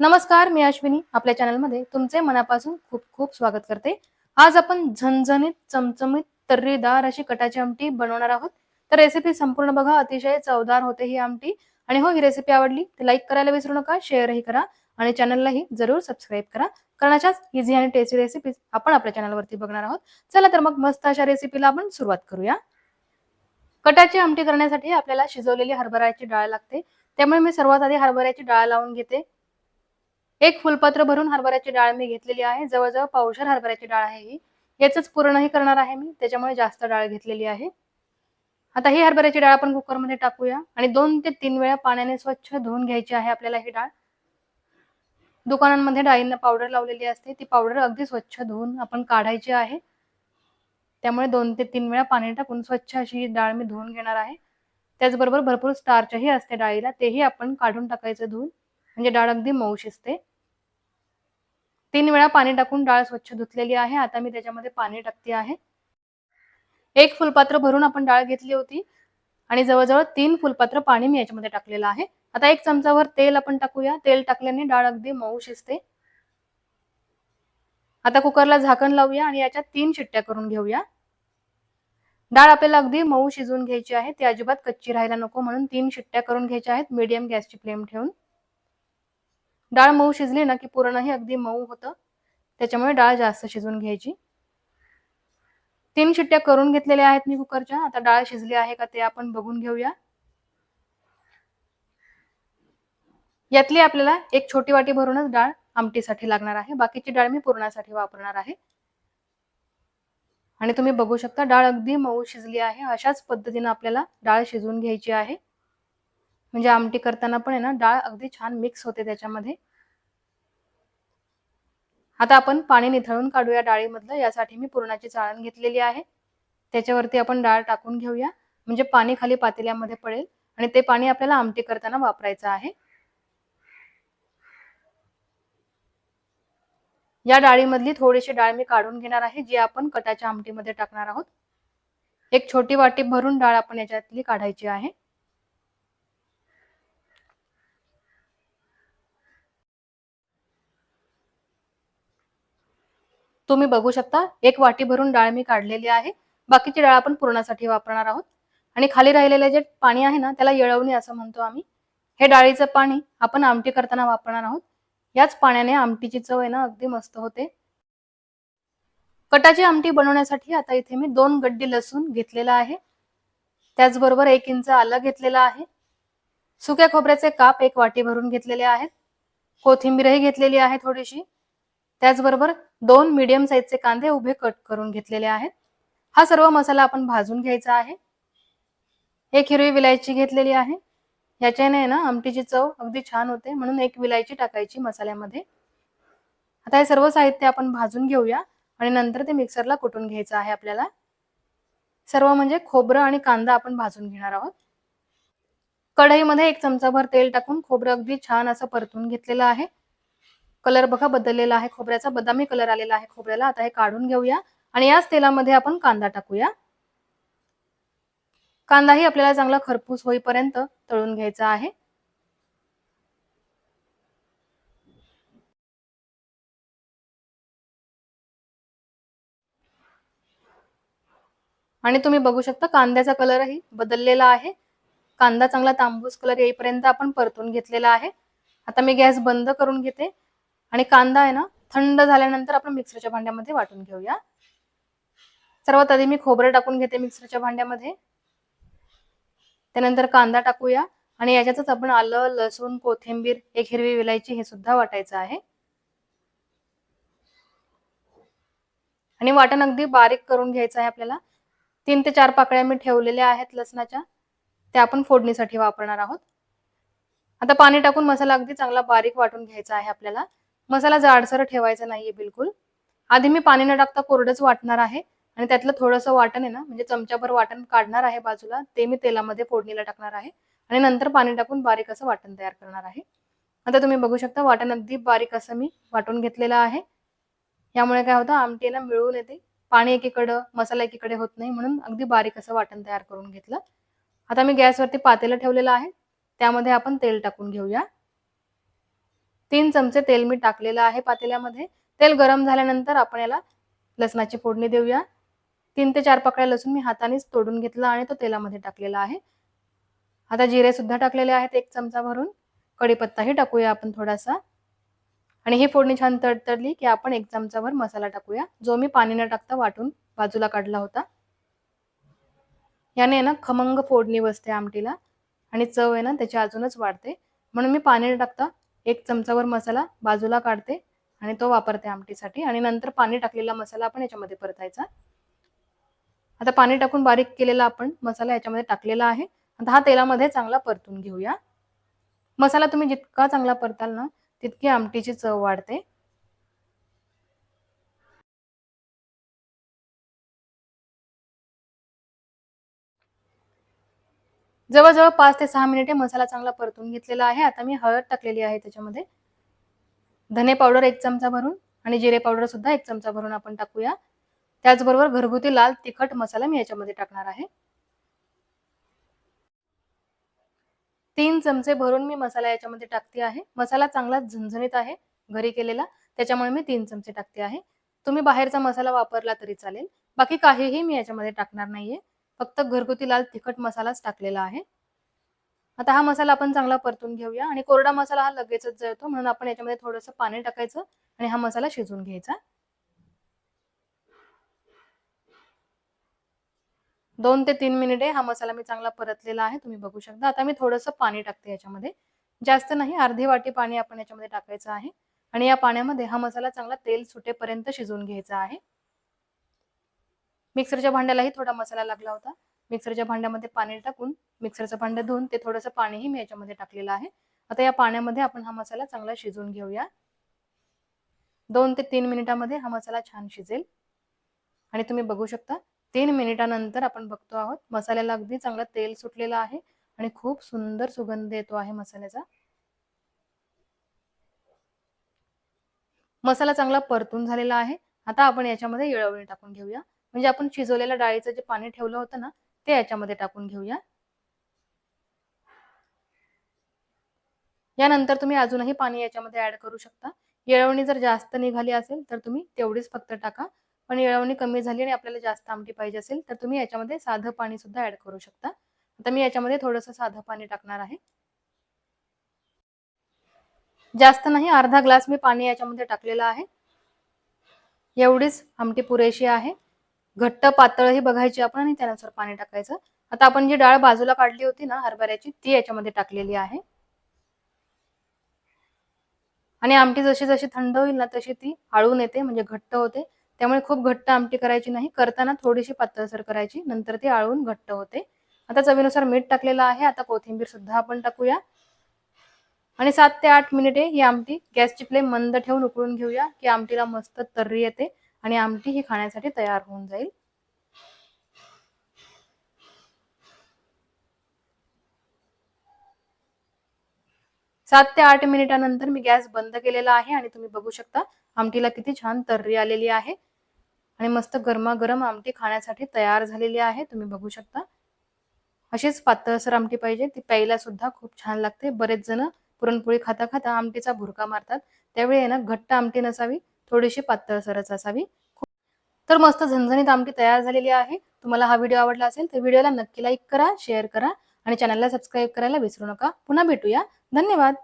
नमस्कार मी अश्विनी. आपल्या चॅनलमध्ये तुमचे मनापासून खूप खूप स्वागत करते. आज आपण झणझणीत चमचमीत तर्रीदार अशी कटाची आमटी बनवणार आहोत. तर रेसिपी संपूर्ण बघा अतिशय चवदार होते ही आमटी. आणि हो ही रेसिपी आवडली तर लाईक करायला विसरू नका शेअरही करा आणि चॅनललाही जरूर सबस्क्राईब करा. कारण अशाच इझी आणि टेस्टी रेसिपीज आपण आपल्या चॅनलवरती बघणार आहोत. चला तर मग मस्त अशा रेसिपीला आपण सुरुवात करूया. कटाची आमटी करण्यासाठी आपल्याला शिजवलेली हरभऱ्याची डाळ लागते. त्यामुळे मी सर्वात आधी हरभऱ्याची डाळ लावून घेते. एक फुलपात्र भरून हरभऱ्याची डाळ मी घेतलेली आहे. जवळजवळ पावशर हरभऱ्याची डाळ आहे ही. याच पूर्णही करणार आहे मी. त्याच्यामुळे जास्त डाळ घेतलेली आहे. आता ही हरभऱ्याची डाळ आपण कुकरमध्ये टाकूया. आणि दोन ते तीन वेळा पाण्याने स्वच्छ धुवून घ्यायची आहे आपल्याला ही डाळ. दुकानांमध्ये डाळींना पावडर लावलेली असते. ती पावडर अगदी स्वच्छ धुवून आपण काढायची आहे. त्यामुळे दोन ते तीन वेळा पाणी टाकून स्वच्छ अशी ही डाळ मी धुवून घेणार आहे. त्याचबरोबर भरपूर स्टार्चही असते डाळीला. तेही आपण काढून टाकायचं धुवून. म्हणजे डाळ अगदी मऊ शिजते. तीन वेळा पाणी टाकून डाळ स्वच्छ धुतलेली आहे. आता मी त्याच्यामध्ये पाणी टाकते आहे. एक फुलपात्र भरून आपण डाळ घेतली होती आणि जवळजवळ तीन फुलपात्र पाणी मी याच्यामध्ये टाकलेलं आहे. आता एक चमचावर तेल आपण टाकूया. तेल टाकल्याने डाळ अगदी मऊ शिजते. आता कुकरला झाकण लावूया आणि याच्यात तीन शिट्ट्या करून घेऊया. डाळ आपल्याला अगदी मऊ शिजवून घ्यायची आहे. ती अजिबात कच्ची राहायला नको म्हणून तीन शिट्ट्या करून घ्यायच्या आहेत. मीडियम गॅसची फ्लेम ठेवून. डाळ मऊ शिजली ना की पुरणही अगदी मऊ होतं. त्याच्यामुळे डाळ जास्त शिजवून घ्यायची. तीन शिट्ट्या करून घेतलेल्या आहेत मी कुकरच्या. आता डाळ शिजली आहे का ते आपण बघून घेऊया. यातली आपल्याला एक छोटी वाटी भरूनच डाळ आमटीसाठी लागणार आहे. बाकीची डाळ मी पुरणासाठी वापरणार आहे. आणि तुम्ही बघू शकता डाळ अगदी मऊ शिजली आहे. अशाच पद्धतीने आपल्याला डाळ शिजवून घ्यायची आहे. म्हणजे आमटी करताना पण आहे ना डाळ अगदी छान मिक्स होते त्याच्यामध्ये. आता आपण पाणी निथळून काढूया डाळीमधलं यासाठी मी पुरणाची चाळण घेतलेली आहे. त्याच्यावरती आपण डाळ टाकून घेऊया. म्हणजे पाणी खाली पातेल्यामध्ये पडेल आणि ते पाणी आपल्याला आमटी करताना वापरायचं आहे. या डाळीमधली थोडीशी डाळ मी काढून घेणार आहे जी आपण कटाच्या आमटीमध्ये टाकणार आहोत. एक छोटी वाटी भरून डाळ आपण याच्यातली काढायची आहे. तुम्ही बघू शकता एक वाटी भरून डाळ मी काढलेली आहे. बाकीची डाळ आपण पुरणासाठी वापरणार आहोत. आणि खाली राहिलेले जे पाणी आहे ना त्याला येळवणी असं म्हणतो आम्ही. हे डाळीचं पाणी आपण आमटी करताना वापरणार आहोत. याच पाण्याने आमटीची चव आहे ना अगदी मस्त होते. कटाची आमटी बनवण्यासाठी आता इथे मी दोन गड्डी लसूण घेतलेला आहे. त्याचबरोबर एक इंच आलं घेतलेलं आहे. सुक्या खोबऱ्याचे काप एक वाटी भरून घेतलेले आहेत. कोथिंबीरही घेतलेली आहे थोडीशी. त्याचबरोबर दोन मीडियम साईजचे कांदे उभे कट करून घेतलेले आहेत. हा सर्व मसाला आपण भाजून घ्यायचा आहे. एक हिरवी विलायची घेतलेली आहे. याच्याने ना आमटीची चव अगदी छान होते. म्हणून एक विलायची टाकायची मसाल्यामध्ये. आता हे सर्व साहित्य आपण भाजून घेऊया आणि नंतर ते मिक्सरला कुटून घ्यायचं आहे आपल्याला. सर्व म्हणजे खोबरं आणि कांदा आपण भाजून घेणार आहोत. कढईमध्ये एक चमचाभर तेल टाकून खोबरं अगदी छान असं परतून घेतलेलं आहे. कलर बघा बदललेला आहे खोबऱ्याचा बदामी कलर आलेला आहे खोबऱ्याला. आता हे काढून घेऊया आणि याच तेलामध्ये आपण कांदा टाकूया. कांदाही आपल्याला चांगला खरपूस होईपर्यंत तळून घ्यायचा आहे. आणि तुम्ही बघू शकता कांद्याचा कलरही बदललेला आहे. कांदा चांगला तांबूस कलर येईपर्यंत आपण परतून घेतलेला आहे. आता मी गॅस बंद करून घेते. आणि कांदा आहे ना थंड झाल्यानंतर आपण मिक्सरच्या भांड्यामध्ये वाटून घेऊया. सर्वात आधी मी खोबरं टाकून घेते मिक्सरच्या भांड्यामध्ये. त्यानंतर कांदा टाकूया आणि याच्यातच आपण आलं लसूण कोथिंबीर एक हिरवी विलायची हे सुद्धा वाटायचं आहे. आणि वाटण अगदी बारीक करून घ्यायचं आहे आपल्याला. तीन ते चार पाकळ्या मी ठेवलेल्या आहेत लसणाच्या. त्या आपण फोडणीसाठी वापरणार आहोत. आता पाणी टाकून मसाला अगदी चांगला बारीक वाटून घ्यायचा आहे आपल्याला. मसाला जाडसर ठेवायचा नाहीये बिलकुल. आधी मी पाणी न टाकता कोरडंच वाटणार आहे आणि त्यातलं थोडंसं वाटण आहे ना म्हणजे चमच्याभर वाटण काढणार आहे बाजूला ते मी तेलामध्ये फोडणीला टाकणार आहे आणि नंतर पाणी टाकून बारीक असं वाटण तयार करणार आहे. आता तुम्ही बघू शकता वाटण अगदी बारीक असं मी वाटून घेतलेलं आहे. यामुळे काय होतं आमटी ना मिळून येते. पाणी एकीकडं मसाला एकीकडे होत नाही म्हणून अगदी बारीक असं वाटण तयार करून घेतलं. आता मी गॅसवरती पातेलं ठेवलेलं आहे. त्यामध्ये आपण तेल टाकून घेऊया. तीन चमचे तेल मी टाकलेलं आहे पातेल्यामध्ये. तेल गरम झाल्यानंतर आपण याला लसणाची फोडणी देऊया. तीन ते चार पकड्या लसूण मी हातानेच तोडून घेतला आणि तो तेलामध्ये टाकलेला आहे. आता जिरे सुद्धा टाकलेले आहेत एक चमचा भरून. कढीपत्ताही टाकूया आपण थोडासा. आणि ही फोडणी छान तडतडली की आपण एक चमचाभर मसाला टाकूया. जो मी पाणी न टाकता वाटून बाजूला काढला होता. याने ना खमंग फोडणी बसते आमटीला. आणि चव आहे ना त्याची अजूनच वाढते. म्हणून मी पाणी न टाकता एक चमचावर मसाला बाजूला काढते आणि तो वापरते आमटीसाठी. आणि नंतर पाणी टाकलेला मसाला आपण याच्यामध्ये परतायचा. आता पाणी टाकून बारीक केलेला आपण मसाला याच्यामध्ये टाकलेला आहे. आता हा तेलामध्ये चांगला परतून घेऊया. मसाला तुम्ही जितका चांगला परताल ना तितकी आमटीची चव वाढते. जवळजवळ पाच ते सहा मिनिटे मसाला चांगला परतून घेतलेला आहे. आता मी हळद टाकलेली आहे त्याच्यामध्ये. धने पावडर एक चमचा भरून आणि जिरे पावडर सुद्धा एक चमचा भरून आपण टाकूया. त्याचबरोबर घरगुती लाल तिखट मसाला मी याच्यामध्ये टाकणार आहे. तीन चमचे भरून मी मसाला याच्यामध्ये टाकते आहे. मसाला चांगला झणझणीत आहे घरी केलेला. त्याच्यामुळे मी तीन चमचे टाकते आहे. तुम्ही बाहेरचा मसाला वापरला तरी चालेल. बाकी काहीही मी याच्यामध्ये टाकणार नाहीये. फक्त घरगुती लाल तिखट मसालाच टाकलेला आहे. आता हा मसाला आपण चांगला परतून घेऊया आणि कोरडा मसाला हा लगेचच जळतो म्हणून आपण याच्यामध्ये थोडंसं पाणी टाकायचं आणि हा मसाला शिजवून घ्यायचा. दोन ते तीन मिनिटे हा मसाला मी चांगला परतलेला आहे तुम्ही बघू शकता. आता मी थोडंसं पाणी टाकते याच्यामध्ये. जास्त नाही अर्धी वाटी पाणी आपण याच्यामध्ये टाकायचं आहे. आणि या पाण्यामध्ये हा मसाला चांगला तेल सुटेपर्यंत शिजवून घ्यायचा आहे. मिक्सरच्या भांड्यालाही थोडा मसाला लागला होता. मिक्सरच्या भांड्यामध्ये पाणी टाकून मिक्सरचं भांडं धुवून ते थोडंसं पाणीही मी याच्यामध्ये टाकलेलं आहे. आता या पाण्यामध्ये आपण हा मसाला चांगला शिजवून घेऊया. दोन ते तीन मिनिटामध्ये हा मसाला छान शिजेल. आणि तुम्ही बघू शकता तीन मिनिटानंतर आपण बघतो आहोत मसाल्याला अगदी चांगलं तेल सुटलेलं आहे आणि खूप सुंदर सुगंध येतो आहे मसाल्याचा. मसाला चांगला परतून झालेला आहे. आता आपण याच्यामध्ये येळवणी टाकून घेऊया. म्हणजे आपण शिजवलेल्या डाळीचं जे पाणी ठेवलं होतं ना ते याच्यामध्ये टाकून घेऊया. यानंतर तुम्ही अजूनही पाणी याच्यामध्ये ऍड करू शकता. येळवणी जर जास्त निघाली असेल तर तुम्ही तेवढीच फक्त टाका. पण येळवणी कमी झाली आणि आपल्याला जास्त आमटी पाहिजे असेल तर तुम्ही याच्यामध्ये साधं पाणी सुद्धा ऍड करू शकता. आता मी याच्यामध्ये थोडंसं साधं पाणी टाकणार आहे. जास्त नाही अर्धा ग्लास मी पाणी याच्यामध्ये टाकलेलं आहे. एवढीच आमटी पुरेशी आहे. घट्ट पातळ ही बघायची आपण आणि त्यानुसार पाणी टाकायचं. आता आपण जी डाळ बाजूला काढली होती ना हरभऱ्याची ती याच्यामध्ये टाकलेली आहे. आणि आमटी जशी जशी थंड होईल ना तशी ती आळून येते म्हणजे घट्ट होते. त्यामुळे खूप घट्ट आमटी करायची नाही. करताना थोडीशी पातळसर करायची नंतर ती आळून घट्ट होते. आता चवीनुसार मीठ टाकलेलं आहे. आता कोथिंबीर सुद्धा आपण टाकूया. आणि सात ते आठ मिनिटे ही आमटी गॅसची फ्लेम मंद ठेवून उकळून घेऊया की आमटीला मस्त तर्री येते. आणि आमटी ही खाण्यासाठी तयार होऊन जाईल. सात ते आठ मिनिटानंतर मी गॅस बंद केलेला आहे आणि तुम्ही बघू शकता आमटीला किती छान तर्री आलेली आहे. आणि मस्त गरमागरम आमटी खाण्यासाठी तयार झालेली आहे. तुम्ही बघू शकता. अशीच पातळसर आमटी पाहिजे. ती प्यायला सुद्धा खूप छान लागते. बरेच जण पुरणपोळी खाता खाता आमटीचा भुरका मारतात. त्यावेळी आहे ना घट्ट आमटी नसावी. थोडीशी पातळसरच असावी. तर मस्त झणझणीत आमटी तयार झालेली आहे. तुम्हाला हा व्हिडिओ आवडला असेल तर व्हिडिओला नक्की लाईक करा शेअर करा आणि चॅनलला सबस्क्राईब करायला विसरू नका. पुन्हा भेटूया. धन्यवाद.